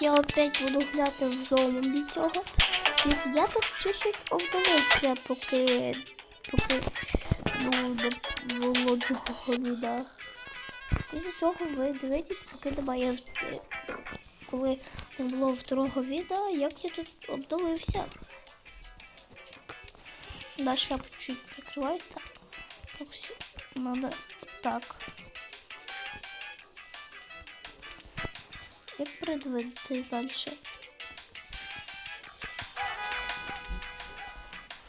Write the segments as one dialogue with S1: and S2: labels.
S1: я опять буду гуляти в зомбі цього. Як я тут ще щось обдивився, поки, поки ну, було другого відео. Після цього ви дивитесь, поки немає коли не було второго відео, як я тут обдивився. Далі я чуть прикриваюся. Так, все. Надо так. Як передвинути далі?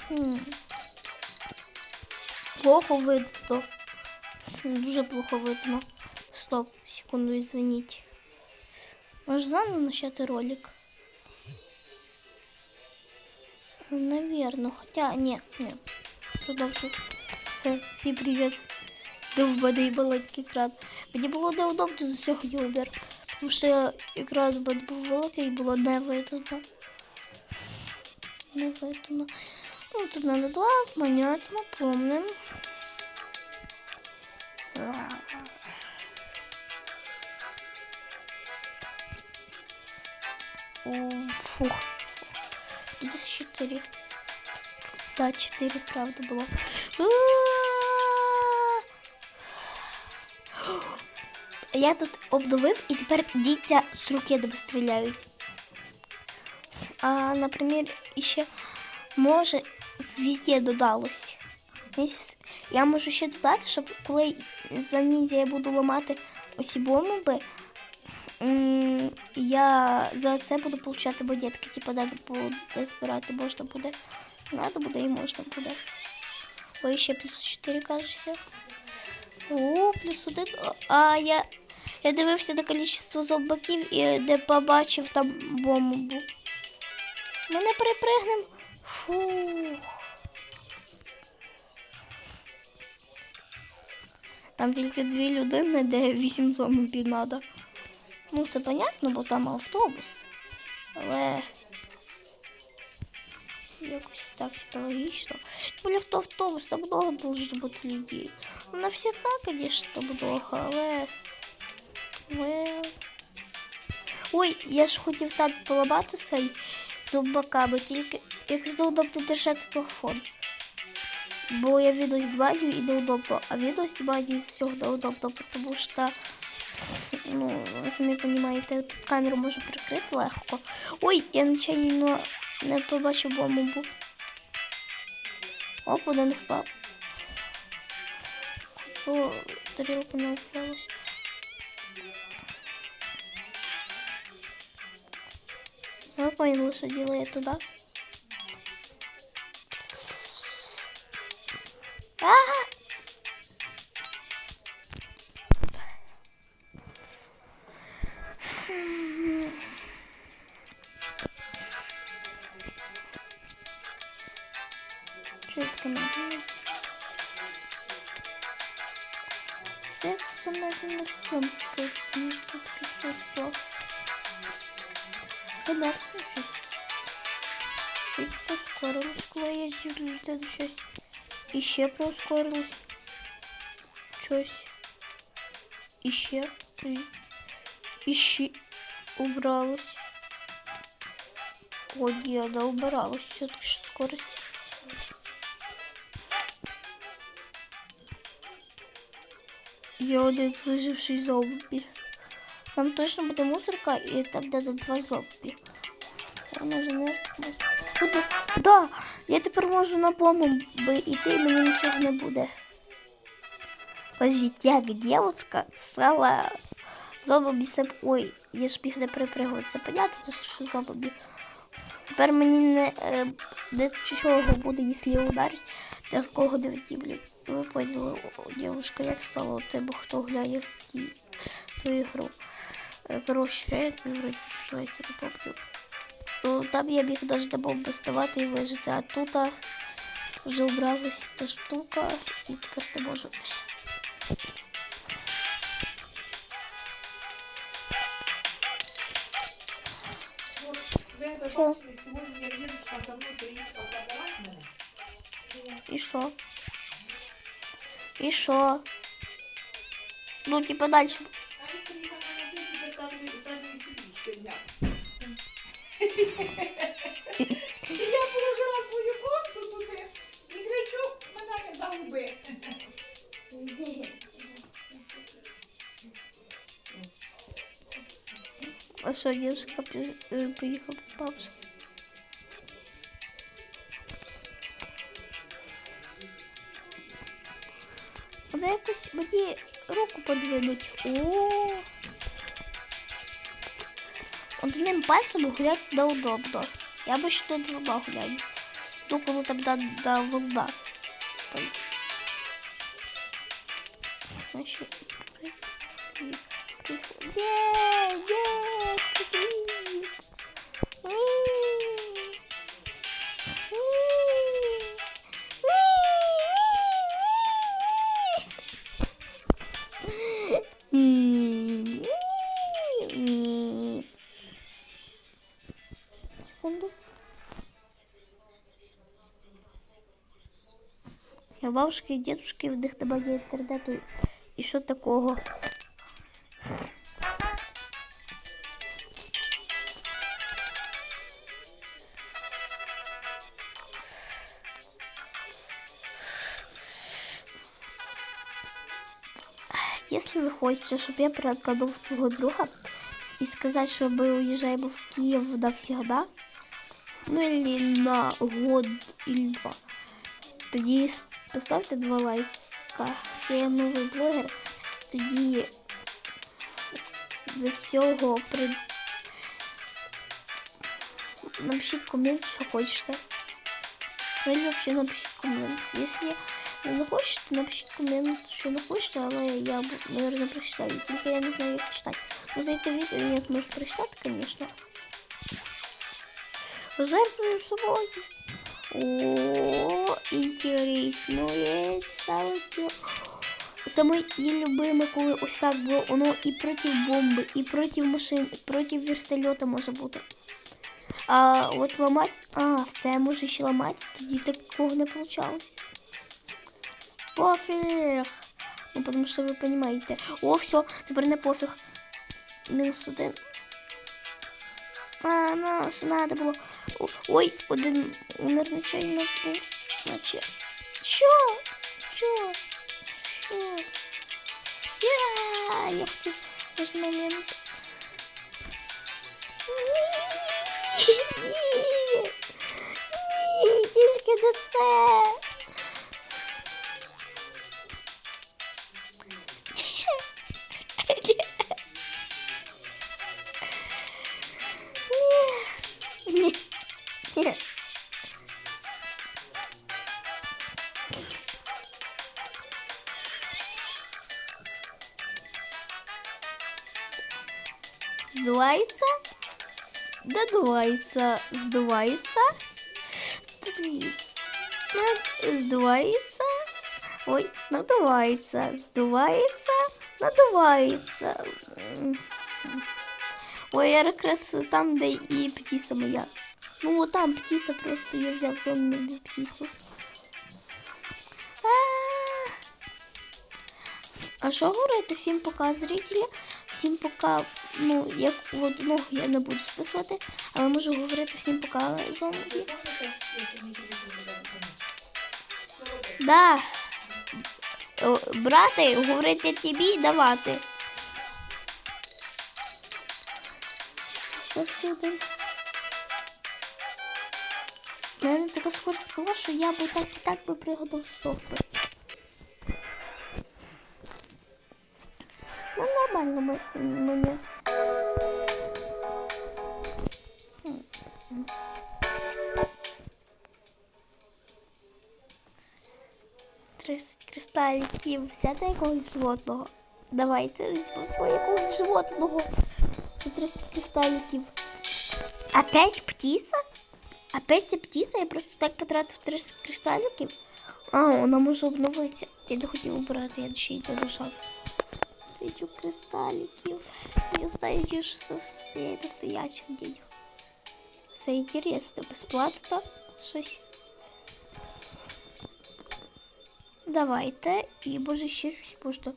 S1: Хм. Плохо видно. Дуже плохо видно. Стоп, секунду, извините. Може заново начати ролик? Наверно, хотя ні, ні. Продовжу. Всім привіт. Довбаний маленький екран. Мені було неудобно з цього юбер, тому що екран в мене був великий і було не видно. Не видно. Ну, тут надо два, понятно, помним. Фух. Тут ще 4. Да, 4, правда, було. Я тут обновив і тепер діться з до стріляють. А, наприклад, ще може везде додалось. Я можу ще додати, щоб коли за ніндзя я буду ламати усі бомби, я за це буду получати монетки. Типу, треба буде збирати, можна буде. Надо буде і можна буде. Ой, ще плюс 4, кажеться. О, плюс 1. А я, я дивився на кількість зомбаків і де побачив там бомбу. Ми не перепригнемо. Фух. Там тільки дві людини, де вісім зомбів треба. Ну, це понятно, бо там автобус. Але якось так себе логічно. Хто автобус, там много должно бути людей. Ну, навсегда, конечно, много, але. Але... Ой, я ж хотів так поламати цей зубаками, тільки якось неудобно держати телефон. Бо я відео знімаю і неудобно, а відео знімаю з цього неудобно, тому що, ну, ви самі розумієте, тут камеру можу прикрити легко. Ой, я нечайно не побачив бомбу. Оп, один впав. О, тарілка не впалась. Ви поняли, що делает туда? А! Что это медленно? Все замедленно съемки. Ну, тут таки щось було. Все медленно щось. Чуть прискорилось, коли я до щось. І ще прискорилось. Щось. І ще. І ще убралось. О, ні, вона убиралась. Все-таки скорость. Є один виживший зомбі. Там точно буде мусорка і там буде два зомбі. Вона вже. От, да, я тепер можу на бомби йти, і мені нічого не буде. Подождіть, як дівчинка стала зомбі себе. Ой, я ж біг не перепригувати. Це понятно, що зомбі. Тепер мені не е, де чого буде, якщо я ударюсь, такого не відніблю. Ви поняли, дівчинка, як стало тебе, хто гуляє в ті, ту ігру. Е, Коротше, реально вроді називається, не помню. Ну, там я міг навіть на бомби ставати і вижити, а тут а, вже убралась та штука і тепер не можу.
S2: Ви це
S1: Що?
S2: бачили, сьогодні як дідушка за мною приїхав А
S1: що, дівчинка при- е, поїхала з бабушкою? Вона якось мені руку подвинуть. О. Одним пальцем гулять неудобно. Я би ще тут двома гуляю. Ну, коли там да, да волна. Є, є. Я бабушки і дедушки в них немає інтернету. І що такого? Если вы хотите, чтобы я проканул своего друга и сказать, что мы уезжаем в Киев навсегда, ну или на год или два, тоді с- поставте два лайка. Я новий блогер, тоді з цього при... напишіть комент, що хочете. Ну, или вообще напишіть комент. Если ви не хочете, напишіть комент, що не хочете, але я, наверное, прочитаю. Тільки я не знаю, як читати. Ну, за це відео я зможу прочитати, конечно. Жертвую собою. О, інтересно, як ставити. Саме її любиме, коли ось так було, воно і проти бомби, і проти машин, і проти вертольота може бути. А от ламати, а, все може ще ламати, тоді такого не получалось. Пофіг. Ну, потому що ви розумієте. О, все, тепер не пофіг. Мінус один. А, нас надо було. Ой, один умер нечайно був. Наче. Що? Що? Що? Я, я хотів наш момент. Ні, ні, ні, тільки не це. Сдувается? Надувается. Сдувается? Блин. Над- Сдувается? Ой, надувается. Сдувается? Надувается. М. Ой, я якраз там, де і птиця моя. Ну, от там птиця просто я взяв зомбі птицю. А що говорити? Всім пока, зрителі. Всім пока, ну, як от, ну, я не буду списувати, але можу говорити всім пока зомбі. Да. Брати, говорити тобі й давати. Все один. У мене така скорість була, що я би так і так би пригадав стовпи. Ну, нормально мені. Тридцять кристаліків. Взяти якогось животного. Давайте візьмемо якогось животного. За 30 кристаліків. Опять птиця? Опять ця птиця? Я просто так потратив 30 кристаліків. А, вона може обновитися. Я не хотів обирати, я ще й не лишав. Тисячу кристаліків. Я знаю, що все состоять настоящих денег. Все інтересно, безплатно щось. Давайте. І може ще щось можна.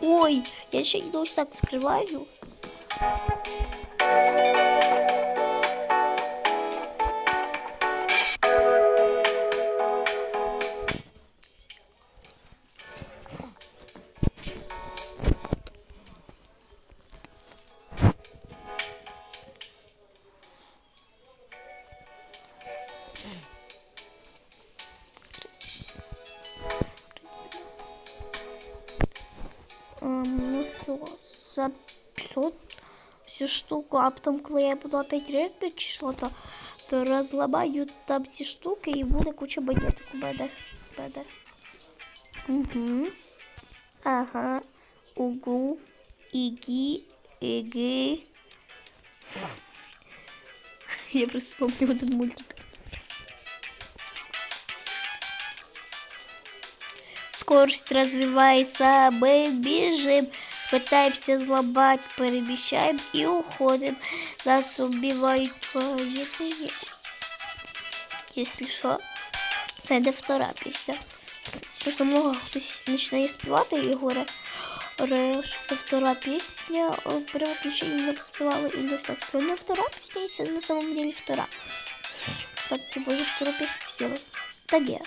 S1: Ой, я ще й ось так скриваю. за 500 всю штуку, а потім, коли я буду опять регбі чи що то, то розламаю там всі штуки і буде куча монеток у мене. У мене. Угу. Ага. Угу. Ігі. Іги. Я просто вспомнил один мультик. Скорость развивается, мы бежим, пытаемся взломать, перемещаем и уходим. Нас убивают твои Если что, це не втора пісня. Просто много хтось починає співати і говорить, що це втора пісня, о, при виключенні не поспівали і не так. Це не втора пісня, це на самом деле втора. Так, ти може втору пісню сделать? Та ні.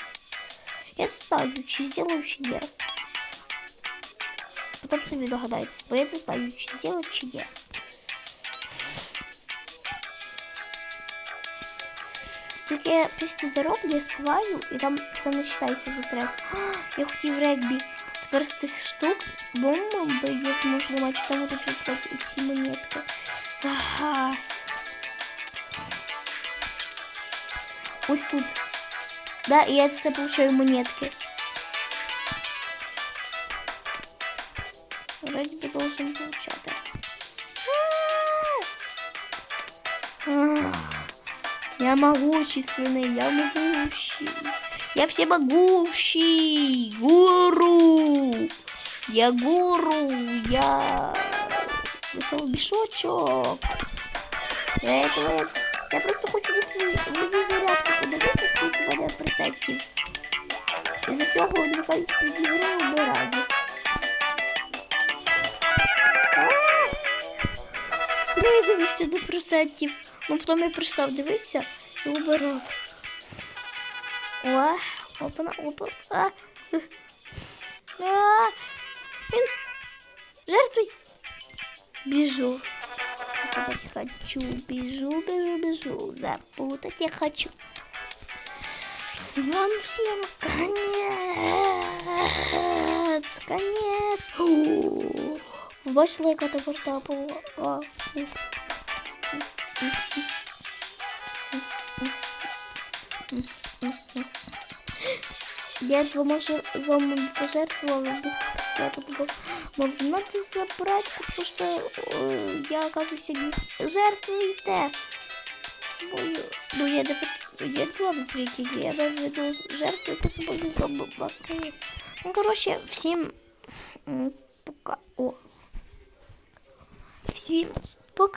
S1: Я не знаю, чи сделаю, чи ні. Потім самі догадаєтесь, бо я не знаю, чи сделать, чи ні. Тільки я після дороблю, я співаю, і там це не вважається за трек. А, Я хотів регбі. Тепер з тих штук бомби я зможу ламати там вот эти вот усі монетки. Ага. Ось тут. Да, і я за це получаю монетки. должен получати. А! Я могущественный, я могущий. Я всемогущий. Гуру. Я гуру. Я веселый мешочок. Для этого я, я просто хочу на свою, свою зарядку подивитися, скільки в мене пресетів. І за цього відвлекаюсь від ігри і вбираю. Зря я дивився до пресетів. Ну потім я пристав дивитися і убирав. О, опана, опана. А, ех. а, він с- жертвуй. Біжу. Запутать хочу. Біжу, біжу, біжу. Запутать я хочу. Вам всем конец. Конец. Фу. Бачила, яка тепер була. Я двома зомбами пожертвовала, их спасти, подумала, мов, надо забрать, потому что э, я, оказывается, их жертвуете собою. Ну, я не, я вам зрителі, я виду жертвуєте собою зомбаки. Ну, короче, всім пока. О. Всім